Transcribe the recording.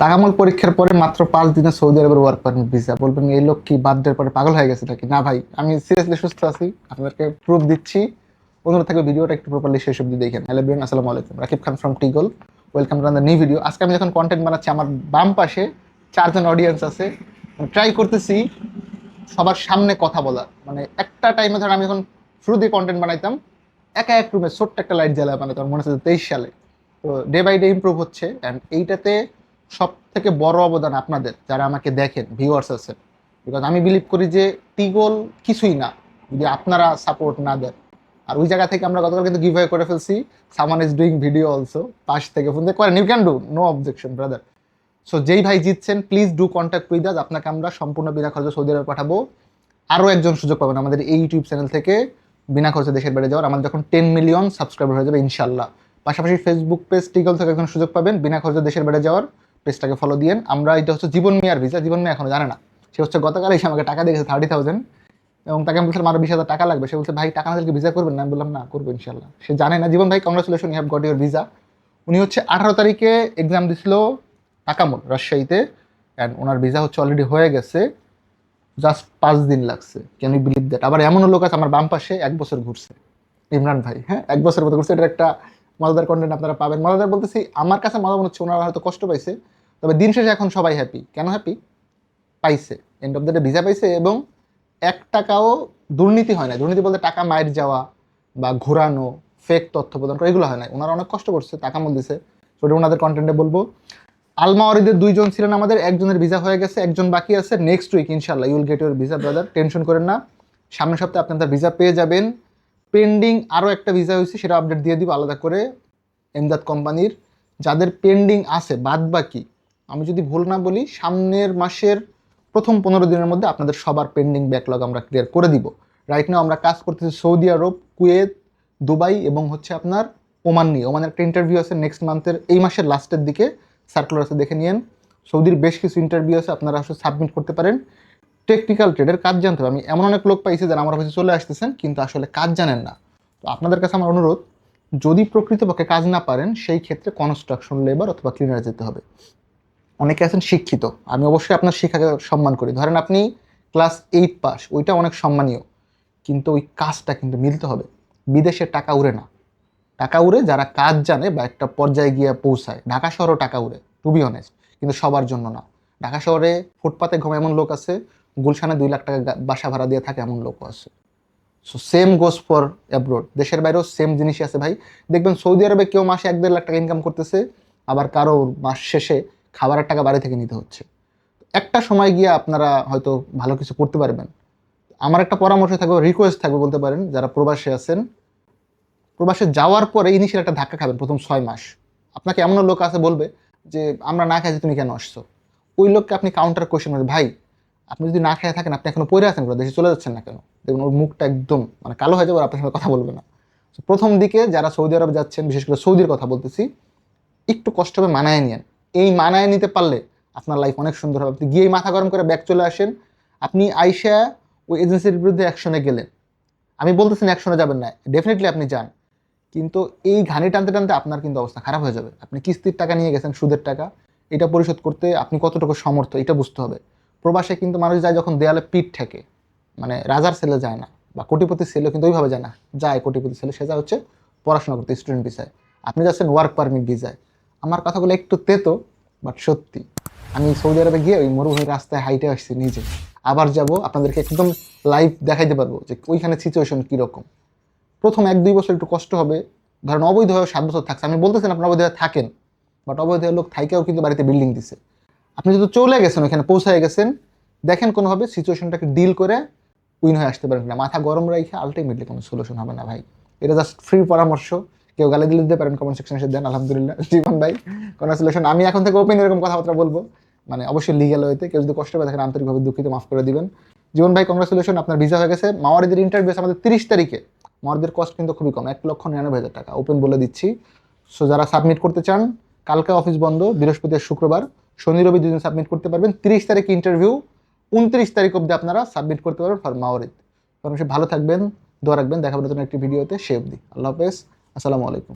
তাকামল পরীক্ষার পরে মাত্র পাঁচ দিনে সৌদি আরবের ওয়ার্ক পারমিট ভিসা বলবেন, এই লোক কি বার্থডের পরে পাগল হয়ে গেছে নাকি? না ভাই, আমি সিরিয়াসলি সুস্থ আছি। আপনাদেরকে প্রুফ দিচ্ছি। অনুরোধ থাকবে ভিডিওটা একটু প্রপারলি শেষ অব্দি দেখেন। হ্যালো বিয়ান আসসালামু আলাইকুম। Rakib Khan from টিগল welcome to the new video আজকে আমি যখন কন্টেন্ট বানাচ্ছি, আমার বাম পাশে চারজন অডিয়েন্স আছে। ট্রাই করতেছি সবার সামনে কথা বলার। মানে একটা টাইমে ধর আমি যখন শুরু দিয়ে কন্টেন্ট বানাইতাম, একা এক রুমে ছোট্ট একটা লাইট জ্বালা তোমার মনে হচ্ছে তেইশ সালে। তো ডে বাই ডে ইমপ্রুভ হচ্ছে। অ্যান্ড এইটাতে সব থেকে বড় অবদান আপনাদের, যারা আমাকে দেখেন ভিউয়ার্স আছেন। বিকজ আমি বিলিভ করি যে টিগল কিছুই না, যদি আপনারা সাপোর্ট না দেন। আর ওই জায়গা থেকে আমরা গতকাল কিন্তু গিভ করে ফেলছি। সামান ইজ ডুইং ভিডিও অলসো পাশ থেকে ফোন দিয়ে করেন। You can do no objection brother so যেই ভাই জিতছেন please do contact with us আপনাকে আমরা সম্পূর্ণ বিনা খরচে সৌদি আরবে পাঠাবো। আরও একজন সুযোগ পাবেন আমাদের এই ইউটিউব চ্যানেল থেকে। বিনা খরচে দেশের বাইরে যাওয়ার। আমাদের যখন টেন মিলিয়ন সাবস্ক্রাইবার হয়ে যাবে ইনশাল্লাহ পাশাপাশি ফেসবুক পেজ টিগল থেকে একজন সুযোগ পাবেন। বিনা খরচে দেশের বাইরে যাওয়ার। পেজটাকে ফলো দিয়েন। আমরা এটা হচ্ছে জীবন মিয়ার ভিসা জীবন মিয়া এখনও জানে না। সে হচ্ছে গতকাল এসে আমাকে টাকা দিয়েছে থার্টি থাউজেন্ড এবং তাকে আমি বলছিলাম, আরও বিশ হাজার টাকা লাগবে। সে বলছে, ভাই, টাকা না দিলে ভিসা করবেন? না আমি বললাম, না, করব ইনশাল্লাহ সে জানে না। জীবন ভাই congratulation you have got your visa উনি হচ্ছে আঠারো তারিখে এক্সাম দিছিল টাকামোল রাজশাহীতে। অ্যান্ড ওনার ভিসা হচ্ছে অলরেডি হয়ে গেছে। জাস্ট পাঁচ দিন লাগছে। ক্যান ইউ বিলিভ দ্যাট আবার এমনও লোক আছে আমার বাম পাশে, এক বছর ঘুরছে। ইমরান ভাই হ্যাঁ এক বছর মতো ঘুরছে। এটা একটা মজাদার কন্টেন্ট আপনারা পাবেন। মজাদার বলতেছি, আমার কাছে মজা মনে হচ্ছে ওনারা হয়তো কষ্ট পাইছে। তবে দিন শেষে এখন সবাই হ্যাপি কেন হ্যাপি পাইছে। End of the day visa পাইছে এবং এক টাকাও দুর্নীতি হয় না দুর্নীতি বলতে টাকা মায়ের যাওয়া বা ঘোরানো ফেক তথ্য প্রদান করা, এগুলো হয় না ওনারা অনেক কষ্ট করছে, টাকা মূল দিছে। সেটা ওনাদের কন্টেন্টে বলব। আলমা আলমাওয়ারিদের দুইজন ছিলেন আমাদের, একজনের ভিসা হয়ে গেছে, একজন বাকি আছে। নেক্সট উইক ইনশাল্লাহ you'll get your visa brother tension করেন না। সামনের সপ্তাহে আপনাদের ভিসা পেয়ে যাবেন। পেন্ডিং আরও একটা ভিসা হয়েছে, সেটা আপডেট দিয়ে দিব আলাদা করে। এমদাদ কোম্পানির। যাদের পেন্ডিং আছে বাদ বাকি আমি যদি ভুল না বলি, সামনের মাসের প্রথম পনেরো দিনের মধ্যে আপনাদের সবার পেন্ডিং ব্যাকলগ আমরা ক্লিয়ার করে দিব। রাইট নাও আমরা কাজ করতেছি সৌদি আরব, কুয়েত, দুবাই এবং হচ্ছে আপনার ওমান নিয়ে। ওমানের একটা ইন্টারভিউ আছে নেক্সট মান্থের এই মাসের লাস্টের দিকে সার্কুলার আছে, দেখে নিন সৌদির বেশ কিছু ইন্টারভিউ আছে, আপনারা আসলে সাবমিট করতে পারেন। টেকনিক্যাল ট্রেডের কাজ জানতে হবে। আমি এমন অনেক লোক পাইছি যারা আমার অফিসে চলে আসতেছেন, কিন্তু আসলে কাজ জানেন না। তো আপনাদের কাছে আমার অনুরোধ, যদি প্রকৃতপক্ষে কাজ না পারেন, সেই ক্ষেত্রে কনস্ট্রাকশন লেবার অথবা ক্লিনার যেতে হবে। অনেকে আছেন শিক্ষিত। আমি অবশ্যই আপনার শিক্ষাকে সম্মান করি। ধরেন আপনি ক্লাস এইট পাস, ওইটা অনেক সম্মানীয়। কিন্তু ওই কাজটা কিন্তু মিলতে হবে। বিদেশে টাকা উড়ে না। টাকা উড়ে যারা কাজ জানে বা একটা পর্যায়ে গিয়ে পৌঁছায়। ঢাকা শহরও টাকা উড়ে টু বি অনেস্ট কিন্তু সবার জন্য না। ঢাকা শহরে ফুটপাতে ঘুমে এমন লোক আছে, গুলশানে দুই লাখ টাকা বাসা ভাড়া দিয়ে থাকে এমন লোকও আছে। So same goes for abroad দেশের বাইরেও সেম জিনিসই আছে ভাই। দেখবেন সৌদি আরবে কেউ মাসে এক দেড় লাখ টাকা ইনকাম করতেছে, আবার কারও মাস শেষে খাবারের টাকা বাড়ি থেকে নিতে হচ্ছে। একটা সময় গিয়ে আপনারা হয়তো ভালো কিছু করতে পারবেন। আমার একটা পরামর্শ থাকবে রিকোয়েস্ট থাকবে বলতে পারেন, যারা প্রবাসে আছেন। প্রবাসে যাওয়ার পরে ইনিশিয়াল একটা ধাক্কা খাবেন প্রথম ছয় মাস। আপনাকে এমন লোক আছে বলবে যে, আমরা না খাইছি, তুমি কেন আসছো? ওই লোককে আপনি কাউন্টার কোয়েশ্চেন করবেন, ভাই, আপনি যদি না খেয়ে থাকেন, আপনি এখনও পড়ে আছেন দেশে চলে যাচ্ছেন না কেন? দেখুন, ওর মুখটা একদম মানে কালো হয়ে যাবে আপনার সঙ্গে কথা বলবে না। প্রথম দিকে যারা সৌদি আরব যাচ্ছেন, বিশেষ করে সৌদির কথা বলতেছি, একটু কষ্ট হবে মানায় নিয়েন। এই মানায় নিতে পারলে আপনার লাইফ অনেক সুন্দর হবে। আপনি গিয়েই মাথা গরম করে ব্যাক চলে আসেন। আপনি আইসা ওই এজেন্সির বিরুদ্ধে অ্যাকশনে গেলেন। আমি বলতেছেন অ্যাকশনে যাবেন না ডেফিনেটলি আপনি যান। কিন্তু এই ঘানি টানতে টানতে আপনার কিন্তু অবস্থা খারাপ হয়ে যাবে। আপনি কিস্তির টাকা নিয়ে গেছেন, সুদের টাকা। এটা পরিশোধ করতে আপনি কতটুকু সমর্থ, এটা বুঝতে হবে। প্রবাসে কিন্তু মানুষ যায় যখন দেয়ালে পিঠ ঠেকে মানে রাজার ছেলে যায় না বা কোটিপতি ছেলে কিন্তু ওইভাবে যায় না। যায় কোটিপতি ছেলে, সে যায় হচ্ছে পড়াশোনা করতে স্টুডেন্ট ভিসায় আপনি যাচ্ছেন ওয়ার্ক পারমিট ভিসায় আমার কথাগুলো একটু তেতো বাট সত্যি। আমি সৌদি আরবে গিয়ে ওই মরুভূমির রাস্তায় হাইটে আসছি নিজে। আবার যাব, আপনাদেরকে একদম লাইভ দেখাইতে পারব যে ওইখানে সিচুয়েশন কীরকম। প্রথম এক, দুই বছর একটু কষ্ট হবে। ধরেন অবৈধ হয়ে সাত বছর থাকছে। আমি বলতেছেন আপনি অবৈধভাবে থাকেন। বাট অবৈধ লোক থাইকেও কিন্তু বাড়িতে বিল্ডিং দিছে। আপনি যদি চলে গেছেন ওখানে পৌঁছায় গেছেন, দেখেন কোনোভাবে সিচুয়েশনটাকে ডিল করে উইন হয়ে আসতে পারেন না মাথা গরম রেখে আলটিমেটলি কোনো সলিউশন হবে না ভাই। এটা জাস্ট ফ্রি পরামর্শ। কেউ গালি দিলে দিতে পারেন কমেন্ট সেকশনে এসে দেন, আলহামদুলিল্লাহ। জীবন ভাই কোনো সলিউশন আমি এখন থেকে ওপেন এরকম কথাবার্তা বলব। মানে অবশ্যই লিগেল হইতে, কেউ যদি কষ্ট পায় আন্তরিকভাবে দুঃখিত মাফ করে দিবেন। জীবন ভাই কংগ্রেচুলেশন আপনার ভিসা হয়ে গেছে। মাওয়ারিদের ইন্টারভিউ আমাদের তিরিশ তারিখে। মাওয়ারিদের কস্ট কিন্তু খুবই কম, এক লক্ষ নিরানব্বই হাজার টাকা। ওপেন বলে দিচ্ছি। সো যারা সাবমিট করতে চান, কালকে অফিস বন্ধ বৃহস্পতিবার শুক্রবার। শনি, রবি দুদিন সাবমিট করতে পারবেন। তিরিশ তারিখ ইন্টারভিউ উনত্রিশ তারিখ অবধি আপনারা সাবমিট করতে পারবেন ফর মাওয়ারিদ। কারণ সে ভালো থাকবেন, দোয়া রাখবেন। দেখা হবে নতুন একটি ভিডিওতে সে অবধি। আল্লাহ হাফেজ। আসসালামু আলাইকুম।